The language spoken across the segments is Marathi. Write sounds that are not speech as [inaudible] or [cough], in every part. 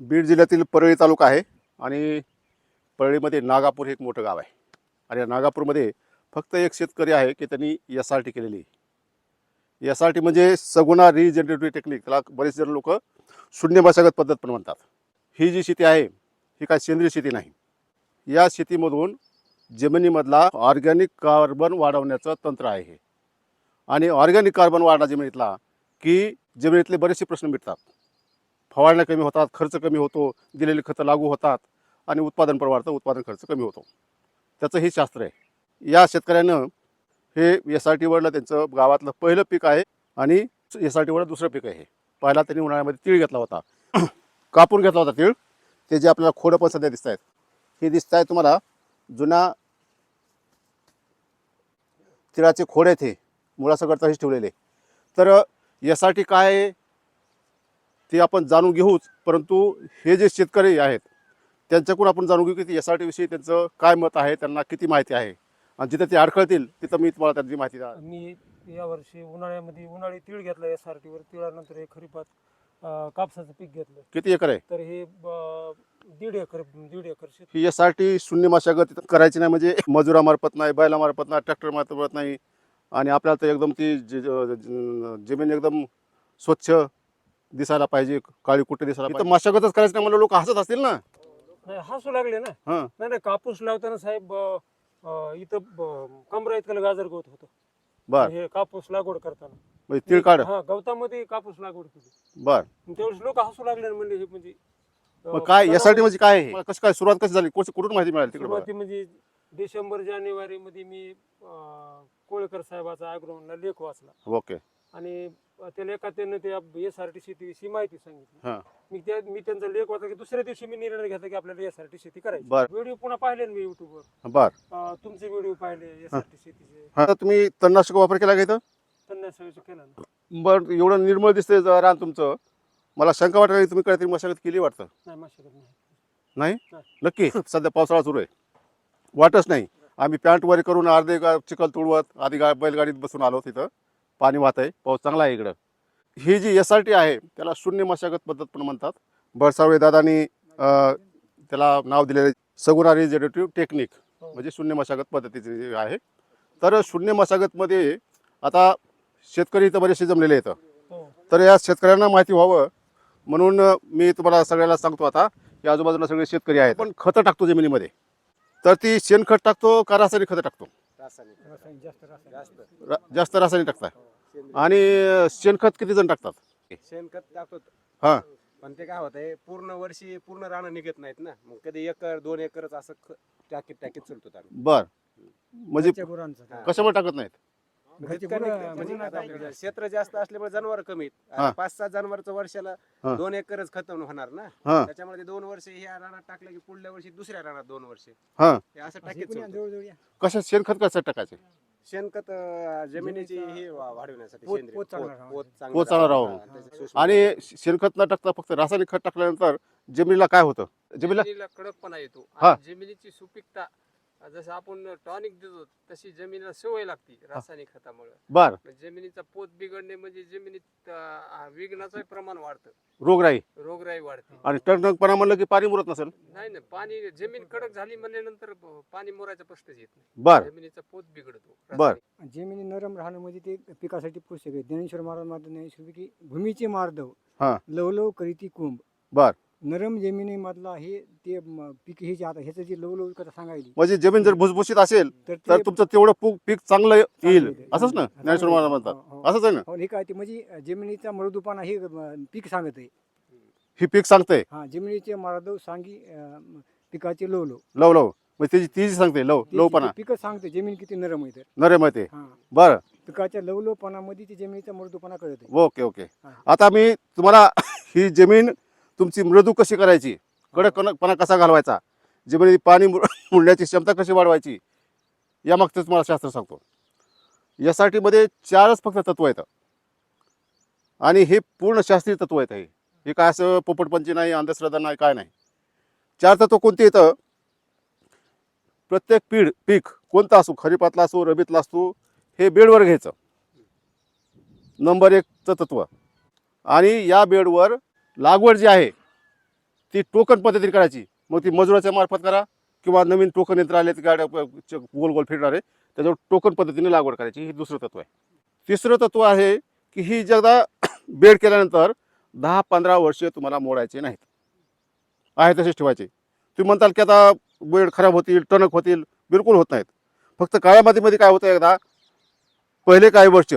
बीड जिल्ह्यातील परळी तालुका आहे आणि परळीमध्ये नागापूर हे एक मोठं गाव आहे. आणि या नागापूरमध्ये फक्त एक शेतकरी आहे की त्यांनी एस आर टी केलेली आहे. एस आर टी म्हणजे सगुणा रिजनरेटिव्ह टेक्निक त्याला बरेच जण लोक शून्य मशागत पद्धत पण म्हणतात. ही जी शेती आहे ही काय सेंद्रिय शेती नाही. या शेतीमधून जमिनीमधला ऑर्गॅनिक कार्बन वाढवण्याचं तंत्र आहे हे. आणि ऑर्गॅनिक कार्बन वाढला जमिनीतला की जमिनीतले बरेचसे प्रश्न मिटतात. फवारण्या कमी होतात खर्च कमी होतो दिलेले खतं लागू होतात आणि उत्पादन पण वाढतं उत्पादन खर्च कमी होतो. त्याचं हे शास्त्र आहे. या शेतकऱ्यानं हे एस आर टी टीवरलं त्यांचं गावातलं पहिलं पीक आहे आणि एस आर टी टीवरलं दुसरं पीक आहे. पहिला त्यांनी उन्हाळ्यामध्ये तीळ घेतला होता. [coughs] कापून घेतला होता तीळ. ते जे आपल्याला खोडं पण सध्या दिसत आहेत हे दिसत आहे तुम्हाला जुन्या तिळाचे खोड आहेत हे. मुळासकट तसेच ठेवलेले. तर एस आर टी काय आहे? ते आपण जाणून घेऊच परंतु हे जे शेतकरी आहेत त्यांच्याकडून आपण जाणून घेऊ की एस आर टी विषयी त्यांचं काय मत आहे त्यांना किती माहिती आहे? आणि जिथे ते अडखळतील तिथं मी तुम्हाला त्यांची माहिती द्या. मी यावर्षी उन्हाळ्यामध्ये उन्हाळी तीळ घेतला एस आर टीवर तिळानंतर हे खरीपात कापसाचं पीक घेतलं. किती एकर आहे? तर हे ब- दीड एकर दीड एकर शेत. ही एस आर टी शून्य मशागत करायची नाही म्हणजे मजुरामार्फत नाही बैलामार्फत नाही ट्रॅक्टर मार्फत नाही. आणि आपल्याला तर एकदम ती ज- ज- ज- जमीन एकदम स्वच्छ दिसायला पाहिजे काळी कुठे दिसायला पाहिजे. मशागतच करायचं नाही म्हणलं लोक हसत असतील ना? नाही हसू लागले ना? हां. नाही नाही कापूस लावताना साहेब अं, अं, इथं ब- कमरा इतकं गाजर गवत होतं. बर. हे कापूस लागवड करताना. म्हणजे तीळ काढ. हा गवतामध्ये कापूस लागवड केली. बर. त्यावेळेस लोक हसू लागले ना म्हणले हे म्हणजे अं, मग काय तणाव- म्हणजे काय आहे कसं काय सुरुवात कशी झाली? कोण- कुठून माहिती मिळाली तिकडे. सुरुवाती म्हणजे डिसेंबर जानेवारी मध्ये मी अं, कोळेकर साहेबाचा अॅग्रोनला लेख वाचला. ओके. आणि त्याला एका त्यानं त्या एस आर टी शेतीविषयी माहिती सांगितली. हां. मी त्या मी त्यांचा लेख वाचला की दुसऱ्या दिवशी मी निर्णय घेतला की आपल्याला एस आर टी शेती करायची. बर. व्हिडिओ पुन्हा पाहिले ना मी युट्यूबवर बर. अं, तुमचे व्हिडिओ पाहिले एस आर टी शेतीचे. हा तुम्ही तणनाशक वापर केला का इथं? त्यांना सगळं केलं ना. बरं एवढं निर्मळ दिसतंय ज- रान तुमचं. मला शंका वाटायला तुम्ही काहीतरी मशागत केली वाटतं. नाही मशागत नाही. नाही? नाही. नक्की. सध्या पावसाळा सुरू आहे. वाटच नाही. आम्ही पॅन्ट वर करून अर्धे गा चिखल तुडवत आधी गा बैलगाडीत बसून आलो तिथं. पाणी वाहत आहे. पाऊस चांगला आहे इकडं. ही जी एस आर टी आहे त्याला शून्य मशागत पद्धत पण म्हणतात. बडसावळे दादानी त्याला नाव दिलेलं सगुणा रिजेनेटिव्ह टेक्निक. म्हणजे शून्य मशागत पद्धतीचे आहे. तर शून्य मशागतमध्ये आता शेतकरी इथं बरेचसे जमलेले आहेत. हो. तर या शेतकऱ्यांना माहिती व्हावं. म्हणून मी तुम्हाला सगळ्याला सांगतो आता या आजूबाजूला सगळे शेतकरी आहेत. पण खतं टाकतो जमिनीमध्ये. तर ती शेणखत टाकतो का रासायनिक खतं टाकतो? रासायनिक जास्त रासायनिक. रा- जास्त रासायनिक टाकता आणि शेणखत किती जण टाकतात? शेणखत टाकतो. हा. पण ते काय होतंय पूर्ण वर्षी पूर्ण रानं निघत नाहीत ना. मग कधी एकर दोन एकरच असं ख- टाकीत टाकीत चलतो आम्ही. बर. म्हणजे गुरांचं. हा. कशामुळे टाकत नाहीत? म्हणजे म्हणजे आता. क्षेत्र जास्त असल्यामुळे जनावर कमी आहेत. हा. आणि पाच सहा जनावरचं वर्षाला हा. दोन एकरच खतम होणार ना हा त्याच्यामुळे ते दोन वर्ष ह्या रानात टाकलं की पुढल्या वर्षी दुसऱ्या रानात दोन वर्ष हा हे असं टाकीत चलतो. कशा शेणखत कसं टाकायचे शेणखत अं, जमिनीची हे वा- वाढवण्यासाठी पोत- सेंद्रिय. पोत चांगला पोत- राहावा. पोत चांगलं पोत चांगला राहावं. राहावं. त्याचं सूक्ष्म- आणि शेणखत न टाकता फक्त रासायनिक खत टाकल्यानंतर जमिनीला काय होतं जमिनीला जमिनीला कडकपणा येतो हा. आणि जमिनीची सुपीकता जसं आपण टॉनिक देतो तशी जमिनीला सवय लागते रासायनिक खतामुळे. बर. जमिनीचा पोत बिघडणे म्हणजे जमिनीत विघ्नाचं प्रमाण वाढतं. रोगराई. रोगराई वाढते. आणि टणटणपणा म्हणलं की पाणी मुरत नसेल? नाही ना पाणी जमीन कडक झाली म्हणल्यानंतर पाणी मोरायचा प्रश्नच येत नाही. बर. जमिनीचा पोत बिघडतो. बर. जमिनी नरम राहणं म्हणजे ते पिकासाठी पुस्तक आहे. ज्ञानेश्वर महाराज म्हणतात ज्ञानेश्वर की भूमीचे मार्दव हा. लवलव करीती कुंभ. बर. नरम जमिनीमधला हे ते म, पीक हे जे आता ह्याचं जे लवलव कथा सांगायली. म्हणजे जमीन जर भुसभुशीत असेल तर तुमचं तेवढं पू- पीक चांगलं येईल. येते. असंच ना? हा, ज्ञानेश्वर महाराज हो, म्हणतात. हो. असंच आहे ना? हो, हे काय ते म्हणजे जमिनीचा मृदूपणा हे पीक सांगत आहे ही पीक सांगते हा जमिनीचे मार्दव सांगी अ, पिकाचे लवलव. लव लव म्हणजे त्याची ती जी सांगते लव ते- लवपणा. ते पिकच सांगते जमीन किती नरम आहे तर. नरम आहे ते. हा. बरं. पिकाच्या लवलवपणामध्ये ते जमिनीचा मृदूपणा कळत आहे ओके ओके. हा. आता मी तुम्हाला [laughs] ही जमीन तुमची मृदू कशी करायची? कडकपणा कसा घालवायचा? जमिनीत पाणी मुर- [laughs] क्षमता कशी वाढवायची? यामागचं तुम्हाला शास्त्र सांगतो. यासाठीमध्ये चारच फक्त तत्व आहेत. आणि हे पूर्ण शास्त्रीय तत्व आहेत हे. हे काय असं पोपटपंची नाही अंधश्रद्धा नाही काय नाही. चार तत्व कोणते येतं प्रत्येक पीड पीक कोणतं असो खरीपातला असो रबीतला असो हे बेडवर घ्यायचं. नंबर एकचं तत्व. आणि या बेडवर लागवड जी आहे ती टोकन पद्धतीने करायची. मग ती मजुराच्या मार्फत करा किंवा नवीन टोकन यंत्र आले गाड्या गोल गोल फिरणारे त्याच्यावर टोकन पद्धतीने लागवड करायची. हे दुसरं तत्व आहे. तिसरं तत्व आहे की ही जगदा [coughs] बेड केल्यानंतर दहा पंधरा वर्षे तुम्हाला मोडायचे नाहीत. आहे तसेच ठेवायचे. तुम्ही म्हणताल की आता बेड खराब होतील टणक होतील बिलकुल होत नाहीत. फक्त काळ्या मातीमध्ये काय होतं एकदा पहिले काही वर्ष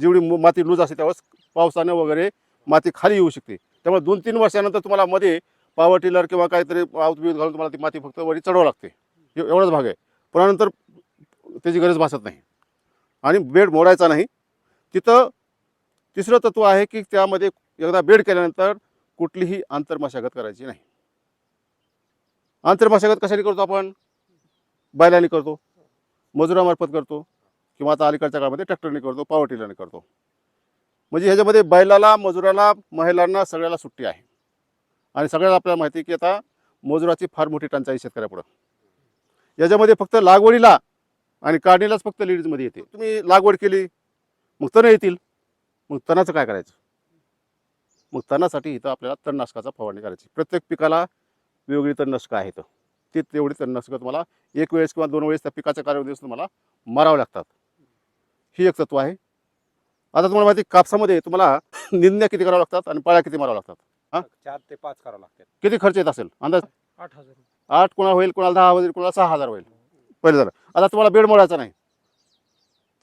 जेवढी मु- माती लूज असते त्यावेळेस पावसानं वगैरे माती खाली येऊ शकते. त्यामुळे दोन तीन वर्षानंतर तुम्हाला मध्ये पावर टिलर किंवा काहीतरी पाऊस बिऊत घालून तुम्हाला ती माती फक्त वरी चढवावं लागते. एवढाच भाग आहे. पण नंतर त्याची गरज भासत नाही. आणि बेड मोडायचा नाही. तिथं तिसरं तत्व आहे की त्यामध्ये एकदा बेड केल्यानंतर कुठलीही आंतरमशागत करायची नाही. आंतरमशागत कशाने करतो आपण? बैलाने करतो. मजुरामार्फत करतो. किंवा आता अलीकडच्या काळामध्ये ट्रॅक्टरने करतो पावर टिलरने करतो. म्हणजे ह्याच्यामध्ये बैलाला मजुराला महिलांना सगळ्याला सुट्टी आहे. आणि सगळ्याला आपल्याला माहिती आहे की आता मजुराची फार मोठी टंचाई शेतकऱ्यापुढं. याच्यामध्ये फक्त लागवडीला आणि काढणीलाच फक्त लेडीजमध्ये येते. तुम्ही लागवड केली मग तण येतील. मग तणाचं काय करायचं? मग तणासाठी इथं आपल्याला तणनाशकाचा फवारणी करायची. प्रत्येक पिकाला वेगवेगळी तणनाशकं आहेत. ते तेवढी तणनाशकं तुम्हाला एक वेळेस किंवा दोन वेळेस त्या पिकाच्या कालावधीस तुम्हाला मारावं लागतात. ही एक तत्व आहे. आता तुम्हाला माहिती कापसामध्ये तुम्हाला निंदण्या किती करावं लागतात आणि पाळ्या किती मारावं लागतात? हा? चार ते पाच करावं लागतात. किती खर्च येत असेल? अंदाज? आठ हजार. आठ कोणाला होईल कोणाला दहा होईल कोणाला सहा हजार होईल. पहिले जर आता तुम्हाला बेड मोडायचा नाही.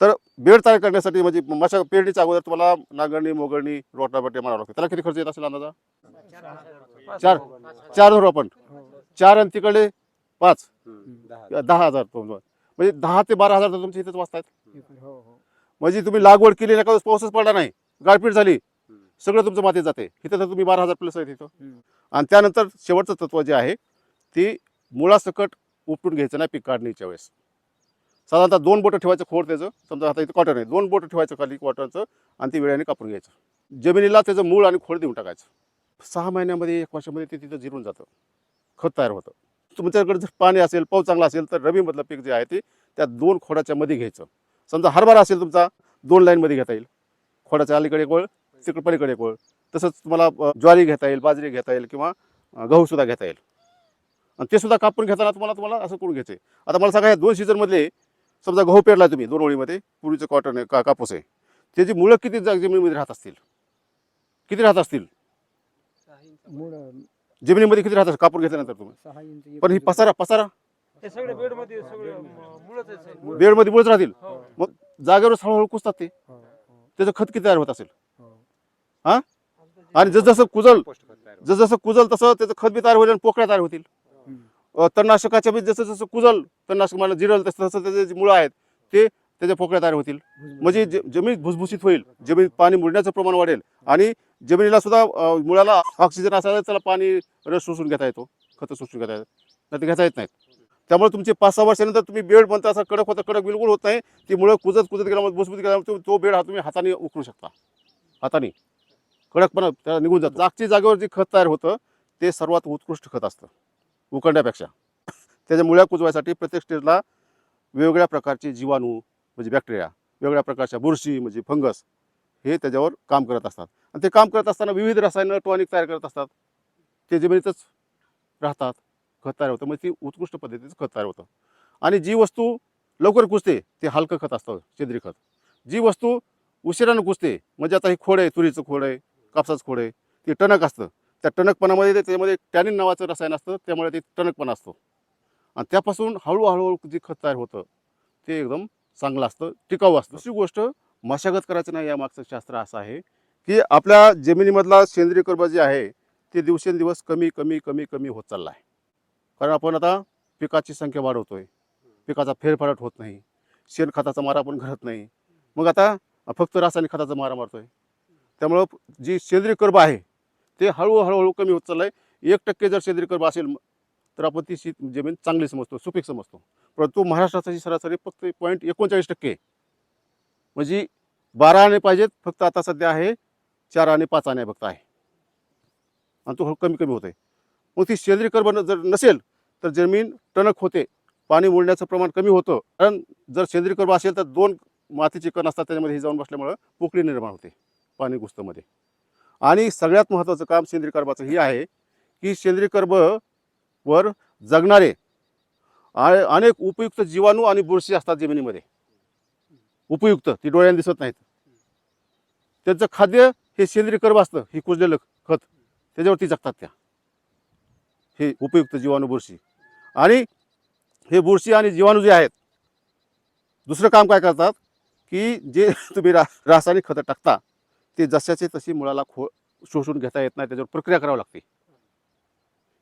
तर बेड तयार करण्यासाठी म्हणजे मशा पेरणीच्या अगोदर तुम्हाला नांगरणी मोगरणी रोटाबटे मारावं लागतं त्याला किती खर्च येत असेल अंदाजा? चार. हजार. चार धरू आपण. चार आणि तिकडे पाच. दहा हजार. म्हणजे दहा ते बारा हजार तर तुमच्या इथेच वाचतायत. हो हो. म्हणजे तुम्ही लागवड केली नाही का पाऊसच पडला नाही गाळपीट झाली सगळं तुमचं मातीत जाते. इथं तर तुम्ही बारा हजार प्लस आहे तिथं. आणि त्यानंतर शेवटचं तत्व जे आहे ते मुळासकट उपटून घ्यायचं नाही पीक काढणीच्या वेळेस. साधारणतः दोन बोटं ठेवायचं खोड त्याचं समजा आता इथं कॉटन आहे दोन बोटं ठेवायचं खाली कॉटनचं आणि ती वेळाने कापून घ्यायचं. जमिनीला त्याचं मूळ आणि खोड देऊन टाकायचं. सहा महिन्यामध्ये एक वर्षामध्ये ते तिथं जिरून जातं. खत तयार होतं. तुमच्याकडे जर पाणी असेल पाऊस चांगला असेल तर रबीमधलं पीक जे आहे ते त्या दोन खोडाच्या मध्ये घ्यायचं. समजा हरभरा असेल तुमचा दोन लाईनमध्ये घेता येईल. खोडाच्या अलीकडे एक वळ तिकडे पलीकडे एक वळ तसंच तुम्हाला ज्वारी घेता येईल बाजरी घेता येईल किंवा गहूसुद्धा घेता येईल. आणि ते सुद्धा कापून घेताना तुम्हाला तुम्हाला असं करून घ्यायचं आता मला सांगा या दोन सीझनमधले समजा गहू पेरला तुम्ही दोन ओळीमध्ये पूर्वीचं कॉटन आहे का कापूस आहे. त्याची मुळं किती जा- जमिनीमध्ये राहत असतील? किती राहत असतील? जमिनीमध्ये किती राहत असतील कापून घेतल्यानंतर तुम्ही? पण ही. पसारा पसारा? हे सगळे बेडमध्ये सगळे मुळंच आहे साहेब. बेडमध्ये मुळच राहतील हो. मग जागेवरच हळूहळू कुसतात ते हो, हो, त्याचं खत किती तयार होत असेल हो. आणि जसजसं कुजल. जसजसं कुजल तसं त्याचं खत बी तयार होईल आणि पोकळ्या तयार होतील. अ, तणनाशकाच्या बी जसं जसं कुजल तणनाशक मला जिरल तसं तसं त्याचे जे मुळं आहेत ते त्याच्या पोकळ्या तयार होतील. म्हणजे ज- जमीन भुसभुशीत होईल जमीन पाणी मुरण्याचं प्रमाण वाढेल आणि जमिनीला सुद्धा अ, मुळाला ऑक्सिजन असायला त्याला पाणी रस शोषून घेता येतो खतं शोषून घेता येतात नाही ते घेता येत नाहीत त्यामुळे तुमचे पाच सहा वर्षानंतर तुम्ही बेड म्हणता असा कडक होता कडक बिलकुल होत नाही. ती मुळं कुजत कुजत गेल्यामुळे भुसभुशीत गेल्यामुळे तो- तो बेड हा तुम्ही हाताने उकळू शकता. हाताने. कडकपणा त्याला निघून जातो. जागची जागेवर जे खत तयार होतं ते सर्वात उत्कृष्ट खत असतं उकळण्यापेक्षा त्याच्या मुळ्या कुजवायसाठी प्रत्येक स्टेजला वेगवेगळ्या प्रकारचे जीवाणू म्हणजे बॅक्टेरिया वेगवेगळ्या प्रकारच्या बुरशी म्हणजे फंगस हे त्याच्यावर काम करत असतात. आणि ते काम करत असताना विविध रसायनं टॉनिक तयार करत असतात. ते जमिनीतच राहतात. खत तयार होतं. म्हणजे ती उत्कृष्ट पद्धतीचं खत तयार होतं. आणि जी वस्तू लवकर कुजते ते हलकं खत असतं सेंद्रिय खत. जी वस्तू उशिरानं कुजते म्हणजे आता ही खोड आहे तुरीचं खोड आहे कापसाचं खोड आहे ते टणक असतं. त्या टणकपणामध्ये ते त्याच्यामध्ये टॅनिन नावाचं रसायन असतं त्यामुळे ते टणकपणा असतो. आणि त्यापासून हळूहळू जे खत तयार होतं ते एकदम चांगलं असतं टिकाऊ असतं. दुसरी गोष्ट मशागत करायचं नाही यामागचं शास्त्र असं आहे की आपल्या जमिनीमधला सेंद्रिय कर्ब जे आहे ते दिवसेंदिवस कमी कमी कमी कमी होत चालला आहे. कारण आपण आता पिकाची संख्या वाढवतो आहे पिकाचा फेरफाट होत नाही. शेणखताचा मारा आपण घरत नाही. मग आता फक्त रासायनिक खताचा मारा मारतो आहे त्यामुळं जी सेंद्रिय कर्ब आहे ते हळूहळू हळूहळू कमी होत चाललं आहे एक टक्के जर सेंद्रिय कर्ब असेल तर आपण ती शेत जमीन चांगली समजतो सुपीक समजतो. परंतु महाराष्ट्राची सरासरी फक्त पॉईंट एकोणचाळीस टक्के म्हणजे बारा आणे पाहिजेत फक्त आता सध्या आहे चार आणि पाच आणे फक्त आहे. आणि तो हळू कमी कमी होत आहे मग ती सेंद्रिय बन जर नसेल तर जमीन टणक होते. पाणी मुरण्याचं प्रमाण कमी होतं. कारण जर सेंद्रिय कर्ब असेल तर दोन मातीचे कण असतात त्याच्यामध्ये हे जाऊन बसल्यामुळं पोकळी निर्माण होते पाणी गुस्तमध्ये. आणि सगळ्यात महत्त्वाचं काम सेंद्रिय कर्बाचं हे आहे की सेंद्रिय कर्बवर जगणारे अनेक उपयुक्त जीवाणू आणि बुरशी असतात जमिनीमध्ये. उपयुक्त ती डोळ्यांनी दिसत नाहीत. त्यांचं खाद्य हे सेंद्रिय कर्ब असतं ही कुजलेलं खत. त्याच्यावरती जगतात त्या. हे उपयुक्त जीवाणू बुरशी. आणि हे बुरशी आणि जीवाणू जे आहेत दुसरं काम काय करतात की जे [laughs] तुम्ही रा रासायनिक खतं टाकता ते जशाचे तशी मुळाला खो शोषून घेता येत नाही त्याच्यावर प्रक्रिया करावी लागते.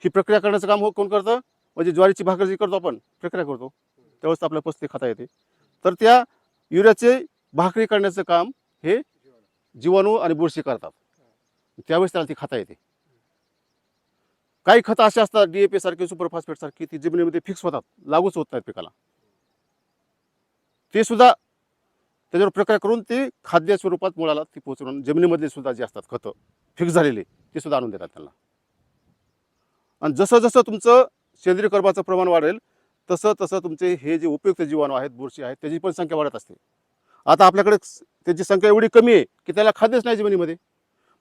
ही प्रक्रिया करण्याचं काम हो कोण करतं? म्हणजे ज्वारीची भाकर जी करतो आपण प्रक्रिया करतो. त्यावेळेस आपल्याला पस्ते खाता येते. तर त्या युरियाचे भाकरी करण्याचं काम हे जीवाणू आणि बुरशी करतात. त्यावेळेस त्याला ती खाता येते. काही खतं असे असतात डीएपी सारखी सुपरफॉस्फेट सारखी ती जमिनीमध्ये फिक्स होतात लागूच होत नाहीत पिकाला. ते सुद्धा त्याच्यावर प्रक्रिया करून ते खाद्य स्वरूपात मुळाला ती पोचवून जमिनीमध्ये सुद्धा जे असतात खतं फिक्स झालेले ते सुद्धा आणून देतात त्यांना. आणि जसं जसं तुमचं सेंद्रिय कर्बाचं प्रमाण वाढेल तसं तसं तुमचे हे जे उपयुक्त जीवाणू आहेत बुरशी आहेत त्याची पण संख्या वाढत असते. आता आपल्याकडे त्याची संख्या एवढी कमी आहे की त्याला खाद्यच नाही जमिनीमध्ये.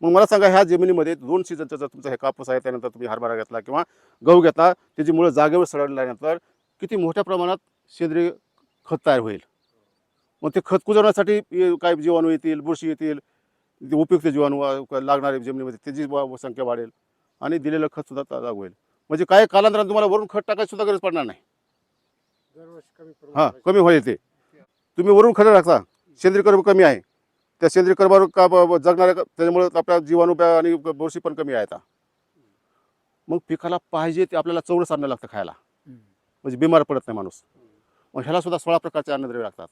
मग मला सांगा ह्या जमिनीमध्ये दोन सीझनचा जर तुमचा हे कापूस आहे त्यानंतर तुम्ही हरभरा घेतला किंवा गहू घेतला त्याची मुळं जागेवर सडल्यानंतर किती मोठ्या प्रमाणात सेंद्रिय खत तयार होईल? मग ते खत कुजवण्यासाठी काय जीवाणू येतील बुरशी येतील उपयुक्त जीवाणू लागणारे जमिनीमध्ये त्याची संख्या वाढेल आणि दिलेलं खत सुद्धा ताजा होईल. म्हणजे काय कालांतराने तुम्हाला वरून खत टाकायची सुद्धा गरज पडणार नाही. हां कमी होईल ते. तुम्ही वरून खतं टाकता सेंद्रिय कर्ब कमी आहे. त्या सेंद्रिय कर्बावर का ब- जगणाऱ्या त्याच्यामुळे आपल्या जीवाणू प्या- आणि बुरशी पण कमी आहे आता मग पिकाला पाहिजे ते आपल्याला चवळं आणणं लागतं खायला. म्हणजे बिमार पडत नाही माणूस. मग ह्याला सुद्धा सोळा प्रकारचे अन्नद्रव्य लागतात.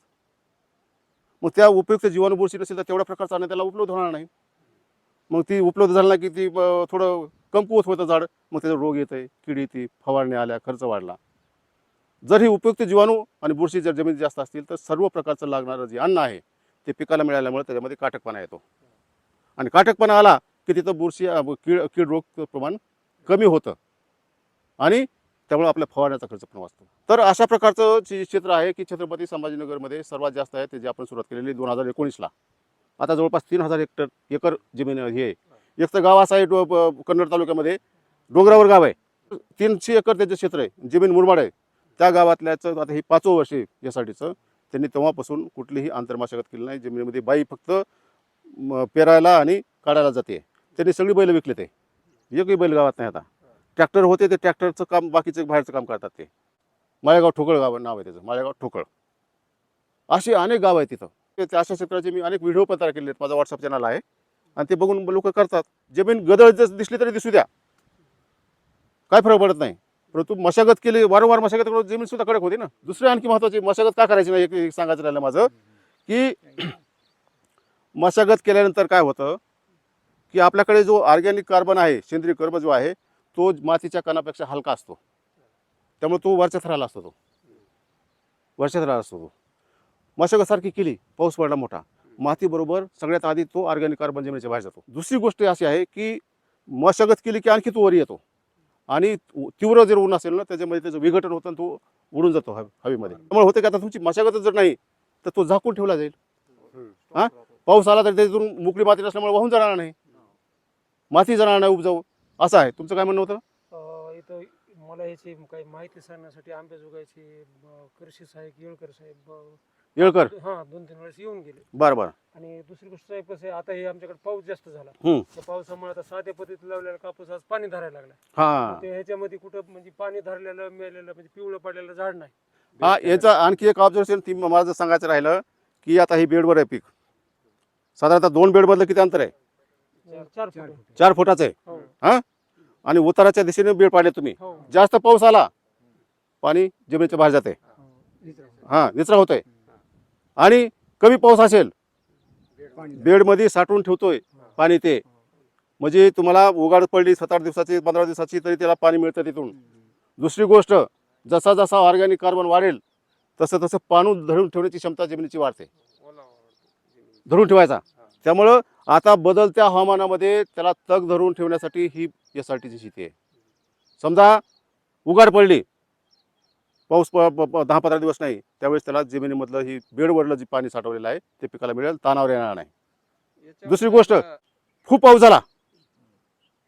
मग त्या उपयुक्त जीवाणू बुरशी नसेल तर तेवढ्या प्रकारचं अन्न त्याला उपलब्ध होणार नाही. मग ती उपलब्ध झालं नाही की ती थोडं कमकुवत होतं झाड मग त्याचा रोग येते कीड येते फवारणी आल्या खर्च वाढला. जर ही उपयुक्त जीवाणू आणि बुरशी जर जमिनीत जास्त असतील तर सर्व प्रकारचं लागणारं जे अन्न आहे ते पिकाला मिळाल्यामुळे त्याच्यामध्ये काटकपणा येतो. आणि काटकपणा आला की तिथं बुरशी कीड कीड रोग प्रमाण कमी होतं. आणि त्यामुळे आपल्या फवारण्याचा खर्च पण वाचतो. तर अशा प्रकारचं जे क्षेत्र आहे की छत्रपती संभाजीनगरमध्ये सर्वात जास्त आहे ते जे आपण सुरुवात केलेली दोन हजार एकोणीसला. आता जवळपास तीन हजार हेक्टर एकर जमीन हे आहे. एक तर गाव असं आहे डो- कन्नड तालुक्यामध्ये. डोंगरावर गाव आहे. तीनशे एकर त्याचं क्षेत्र आहे. जमीन मुरमाड आहे. त्या गावातल्याचं आता हे पाचवं वर्ष यासाठीचं. त्यांनी तेव्हापासून कुठलीही आंतरमाशागत केली नाही. जमिनीमध्ये बाई फक्त पेरायला आणि काढायला जाते. त्यांनी सगळी बैल विकले ते. एकही बैल गावात नाही आता. ट्रॅक्टर होते ते ट्रॅक्टरचं काम बाकीचं बाहेरचं काम करतात ते. माळेगाव ठोकळ गाव नाव आहे त्याचं माळेगाव ठोकळ. अशी अनेक गाव आहेत तिथं. ते त्या अशा क्षेत्राचे मी अनेक व्हिडिओ पण तयार केले आहेत माझा व्हॉट्सअप चॅनल आहे. आणि ते बघून लोक करतात. जमीन गदळ जर दिसली तरी दिसू द्या. काय फरक पडत नाही. परंतु मशागत केली वारंवार मशागत करून जमीन सुद्धा कडक होती ना. दुसरी आणखी महत्वाची मशागत का करायची नाही एक सांगायचं राहिलं माझं. की मशागत केल्यानंतर काय होतं की आपल्याकडे जो ऑर्गॅनिक कार्बन आहे सेंद्रिय कर्ब जो आहे तो मातीच्या कणापेक्षा हलका असतो. त्यामुळे तो वरच्या थराला असतो तो. वरच्या थराला असतो तो. मशागतसारखी केली पाऊस पडला मोठा. मातीबरोबर सगळ्यात आधी तो ऑर्गॅनिक कार्बन जमिनीच्या बाहेर जातो. दुसरी गोष्ट अशी आहे की मशागत केली की आणखी तो वर येतो. आणि तीव्र जर ऊन असेल ना त्याच्यामध्ये त्याचं विघटन होतं तो उडून जातो हवे हवेमध्ये. त्यामुळे होते की आता तुमची मशागत जर नाही तर तो झाकून ठेवला जाईल. हा? पाऊस आला तर त्याच्यातून मोकळी माती नसल्यामुळे वाहून जाणार नाही. माती जाणार नाही उपजाऊ. असं आहे. तुमचं काय म्हणणं होतं? इथं मला याची काही माहिती सांगण्यासाठी आंबेजोगाईचे कृषी सहाय्यक येळकर साहेब येळकर हा दोन तीन वेळेस येऊन गेले. बरं बरं. आणि दुसरी गोष्ट साहेब कसं आहे आता हे आमच्याकडे पाऊस जास्त झाला. हम्म. त्या पावसामुळे आता साध्या पद्धतीत लावलेला कापूस आज पाणी धरायला लागला. हां. ते ह्याच्यामध्ये कुठं म्हणजे पाणी धरलेलं मेलेलं म्हणजे पिवळं पडलेलं झाड नाही. हा याचा आणखी एक ऑब्झर्वेशन ती मला जर सांगायचं राहिलं की आता ही बेडवर आहे पीक. साधारणतः दोन बेडमधलं किती अंतर आहे? चार चार फूट. चार फुटाचं आहे. हो. हा? आणि उताराच्या दिशेने बेड पाडले तुम्ही. हो. जास्त पाऊस आला पाणी जमिनीच्या बाहेर जाते हां निचरा होतोय. आणि कमी पाऊस असेल बेडमध्ये साठवून ठेवतोय पाणी ते. म्हणजे तुम्हाला उघाड पडली सात आठ दिवसाची पंधरा दिवसाची तरी त्याला पाणी मिळतं तिथून. दुसरी गोष्ट जसा जसा ऑर्गॅनिक कार्बन वाढेल तसं तसं पाणी धरून ठेवण्याची क्षमता जमिनीची वाढते. धरून ठेवायचा. त्यामुळं आता बदलत्या हवामानामध्ये त्याला तग धरून ठेवण्यासाठी ही एस आर टीची शेती आहे. समजा उघाड पडली पाऊस प- दहा पंधरा दिवस नाही त्यावेळेस त्याला जमिनीमधलं ही बेडवरलं जे पाणी साठवलेलं आहे ते पिकाला मिळेल तानावर येणार नाही. दुसरी गोष्ट. खूप पाऊस झाला.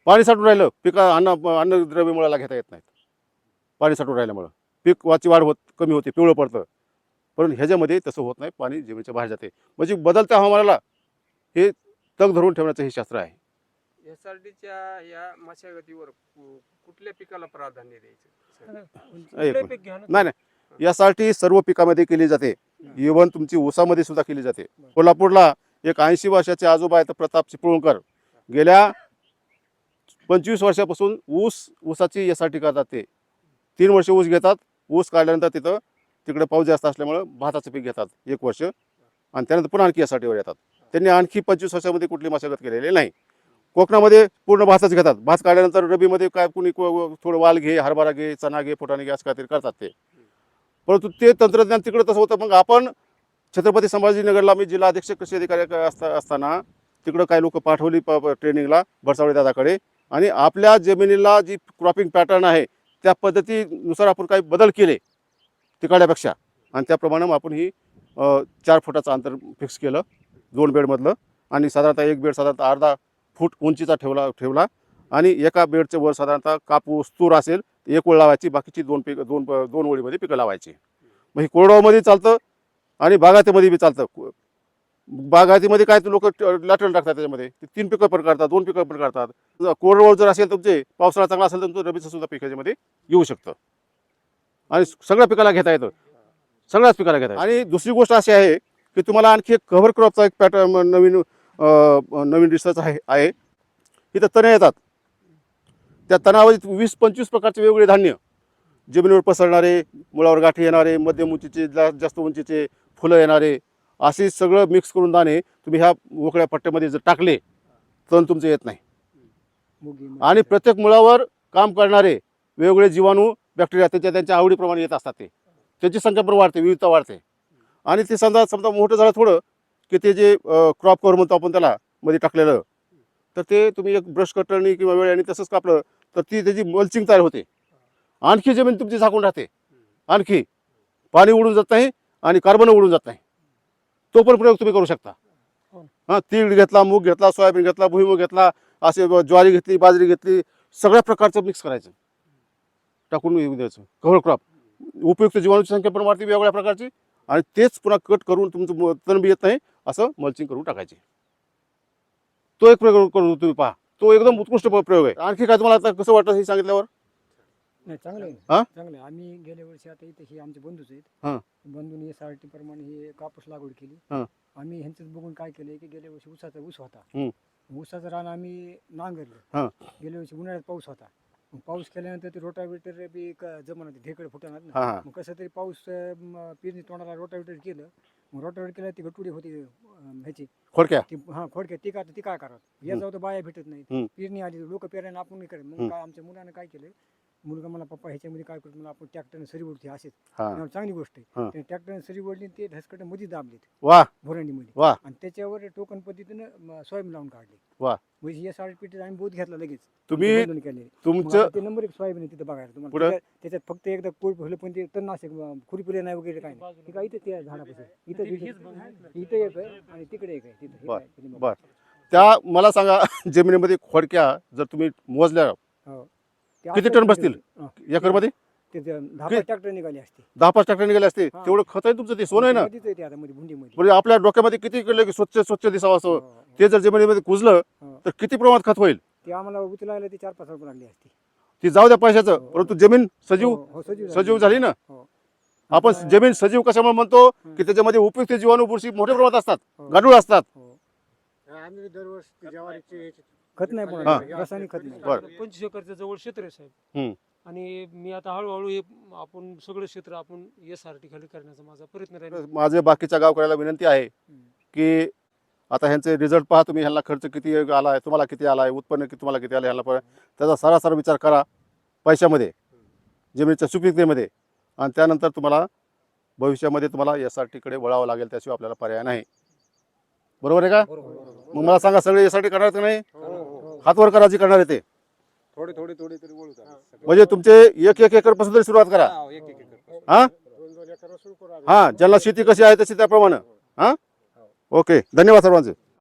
पाणी साठून राहिलं पिका अन्न अन्नद्रव्य मुळाला घेता येत नाहीत. पाणी साठून राहिल्यामुळं. पीक वाची वाढ होत कमी होते पिवळं पडतं. पण ह्याच्यामध्ये तसं होत नाही पाणी जमिनीच्या बाहेर जाते. म्हणजे बदलत्या हवामानाला हे तग धरून ठेवण्याचं हे शास्त्र आहे. एस आर टीच्या या मशागतीवर कुठल्या पिकाला प्राधान्य द्यायचं? एक नाही नाही. यासाठी सर्व पिकामध्ये केली जाते. इव्हन तुमची ऊसामध्ये सुद्धा केली जाते. कोल्हापूरला एक ऐंशी वर्षाचे आजोबा आहेत प्रताप चिपळूणकर. गेल्या पंचवीस वर्षापासून ऊस ऊसाची यासाठी करतात ते. तीन वर्ष ऊस घेतात. ऊस काढल्यानंतर तिथं तिकडे पाऊस जास्त असल्यामुळं भाताचं पीक घेतात. एक वर्ष. आणि त्यानंतर पुन्हा आणखी यासाठीवर येतात. त्यांनी आणखी पंचवीस वर्षामध्ये कुठली मशागत केलेली नाही. कोकणामध्ये पूर्ण भातच घेतात. भात काढल्यानंतर रबीमध्ये काय कुणी को- थोडं वाल घे हरभरा घे चणा घे फुटाणे घे असं काहीतरी करतात ते. परंतु ते तंत्रज्ञान तिकडं तसं होतं. मग आपण छत्रपती संभाजीनगरला मी जिल्हा अधीक्षक कृषी अधिकारी असता असताना तिकडं काही लोक पाठवली प ट्रेनिंगला बरसावडे दादाकडे. आणि आपल्या जमिनीला जी क्रॉपिंग पॅटर्न आहे त्या पद्धतीनुसार आपण काही बदल केले तिकडल्यापेक्षा. आणि त्याप्रमाणे मग आपण ही चार फुटाचं अंतर फिक्स केलं दोन बेडमधलं. आणि साधारणतः एक बेड साधारणतः अर्धा फूट उंचीचा ठेवला ठेवला आणि एका बेडचे वर साधारणतः कापूस तूर असेल एक ओळ लावायची बाकीची दोन पीक दोन दोन ओळीमध्ये पिकं लावायची. मग हे कोरडवामध्ये चालतं आणि बागायतीमध्ये बी चालतं. बागायतीमध्ये काय लोक लॅटरल टाकतात त्याच्यामध्ये. ते तीन पिकं पण करतात दोन पिकं पण करतात जर जर असेल तुमचे पावसाळा चांगला असेल तर तुमचं रबीचं सुद्धा पीक याच्यामध्ये येऊ शकतं. आणि सगळ्या पिकाला घेता येतं. सगळ्याच पिकाला घेता येतं. आणि दुसरी गोष्ट अशी आहे की तुम्हाला आणखी एक कव्हर क्रॉपचा एक पॅटर्न नवीन नवीन रिसर्च आहे आहे. इथं तणे येतात. त्या तणावर वीस पंचवीस प्रकारचे वेगवेगळे धान्य जमिनीवर पसरणारे मुळावर गाठी येणारे मध्यम उंचीचे जा- जास्त उंचीचे फुलं येणारे असे सगळं मिक्स करून दाणे तुम्ही ह्या मोकळ्या पट्ट्यामध्ये जर टाकले तण तुमचं येत नाही. आणि प्रत्येक मुळावर काम करणारे वेगवेगळे जीवाणू बॅक्टेरिया त्यांच्या त्यांच्या आवडीप्रमाणे येत असतात ते. त्याची संख्या पण वाढते विविधता वाढते. आणि ते समजा समजा मोठं झालं थोडं की ते जे क्रॉप कवर म्हणतो आपण त्याला मध्ये टाकलेलं तर ते तुम्ही एक ब्रश कटरनी किंवा वेळ आणि तसंच कापलं तर ती त्याची मल्चिंग तयार होते. आणखी जमीन तुमची झाकून राहते. आणखी पाणी उडून जात नाही आणि कार्बन उडून जात नाही. तो पण प्रयोग तुम्ही करू शकता. हां तीळ घेतला मूग घेतला सोयाबीन घेतला भुईमूग घेतला असे ज्वारी घेतली बाजरी घेतली सगळ्या प्रकारचं मिक्स करायचं. टाकून येऊ द्यायचं. कव्हर क्रॉप उपयुक्त जीवाणूची संख्या पण वाढते वेगवेगळ्या प्रकारची. आणि तेच पुन्हा कट करून तुमचं तण बी येत नाही असं मल्चिंग करून टाकायचे. तो एक प्रयोग करून तुम्ही पहा. तो एकदम उत्कृष्ट प्रयोग आहे. आणखी काय तुम्हाला आता कसं वाटतं हे सांगितल्यावर? नाही चांगलं आहे. हा? चांगलं आहे. आम्ही गेल्या वर्षी आता इथे हे आमचे बंधूच हा. आहेत बंधूंनी एस आर टी प्रमाणे हे कापूस लागवड केली. हा. आम्ही ह्यांचंच बघून काय केलं की गेल्या वर्षी ऊसाचा ऊस होता. हम्म. ऊसाचं रान आम्ही हा. नांगरलं गेल्या वर्षी उन्हाळ्यात पाऊस होता. पाऊस केल्यानंतर ते रोटावेटर बी जमणार ढेकड फुटणार ना. हां हां. मग कसं तरी पाऊस अं, म, पेरणी तोंडाला रोटावेटर केलं मग रोटावेटर केलं ती गटुडी होती अं, ह्याची. खोडक्या? ती हा खोडक्या. ती काय ती काय करावं? या जाऊ तर बाया भेटत हम्म. नाही पेरणी आली लोक पेरायला आपण नाही करत. हम्म. मग काय आमच्या मुलानं काय केलं? मुलगा मला पप्पा ह्याच्यामध्ये काय करतो मला आपण ट्रॅक्टरने सरी ओढते असेच हां चांगली गोष्ट हा. आहे ट्रॅक्टरने सरी ओढली आणि ते ढसकटमध्ये दाबलेत वा भोरंडीमध्ये वा. आणि त्याच्यावर टोकन पद्धतीनं म, सोयाबीन लावून काढले वा. म्हणजे या साडी पिठी आम्ही बोध घेतला लगेच तुम्ही मग तुमचं आता ते नंबर एक सोयाबीन आहे तिथं बघायला तुम्हाला कुठं? त्याच्यात- त्याच्यात फक्त एकदा कोळ फुलं पण ते तणनाशक खुरीपुरे नाही वगैरे काय नाही ते काय इथे त्या झाडापासून इथं. इथं एक आहे आणि तिकडे एक आहे तिथं हे बर, काय, तुम्ही बघा. बर. त्या मला सांगा [laughs] जमिनीमध्ये खोडक्या जर तुम्ही मोजल्या हो. किती टन बसतील? एकरमध्ये दहा पाच ट्रॅक्टर निघाले असते दहा पाच टाकणे गेले असते हा. तेवढं खत आहे तुमचं ते सोनं आहे ना मध्येच आहे ते आता मध्ये भुंडीमध्ये म्हणजे आपल्या डोक्यामध्ये किती केलं की स्वच्छ स्वच्छ दिसावं असं हो, हो. ते जर जमिनीमध्ये कुजलं हो. तर किती प्रमाणात खत होईल ते आम्हाला उचलायला ते चार पाच रुपये लागली असते ती जाऊ द्या पैशाचं हो. परंतु जमीन सजीव हो, हो, सजीव सजीव झाली ना हो. आपण आता- जमीन सजीव कशामुळे म्हणतो. की त्याच्यामध्ये उपयुक्त जीवाणू बुरशी मोठ्या प्रमाणात असतात हो. गाडूळ असतात हो. आम्ही दरवर्षी ज्वारीचे खत नाही हा. पण रासायनिक खत नाही. बर. पंचवीस एकरच्या जवळ क्षेत्र आहे साहेब. हम्म. आणि मी आता हळूहळू हे आपण सगळं क्षेत्र आपण एस आर टी खाली करण्याचा माझा प्रयत्न राहील. माझे बाकीच्या गावकऱ्याला विनंती आहे हम्म. की आता ह्यांचे रिझल्ट पहा तुम्ही ह्यांना खर्च किती आला आहे तुम्हाला किती आला आहे उत्पन्न किती तुम्हाला किती आलं ह्यांना पण त्याचा सरासर विचार करा पैशामध्ये जमिनीच्या सुपीकतेमध्ये. आणि त्यानंतर तुम्हाला भविष्यामध्ये तुम्हाला एस आर टीकडे वळावं लागेल त्याशिवाय आपल्याला पर्याय नाही. बरोबर आहे का? मग मला सांगा सगळे एस आर टी करणार का नाही? हो, हातवर करायची करणार आहे ते. थोडे थोडे थोडे तरी द्या. म्हणजे तुमचे एक एक एकरपासून तरी सुरुवात करा. हा, एक एक एकर. हा. हा ज्यांना शेती कशी आहे तशी त्याप्रमाणे. हा. ओके धन्यवाद सर्वांचे.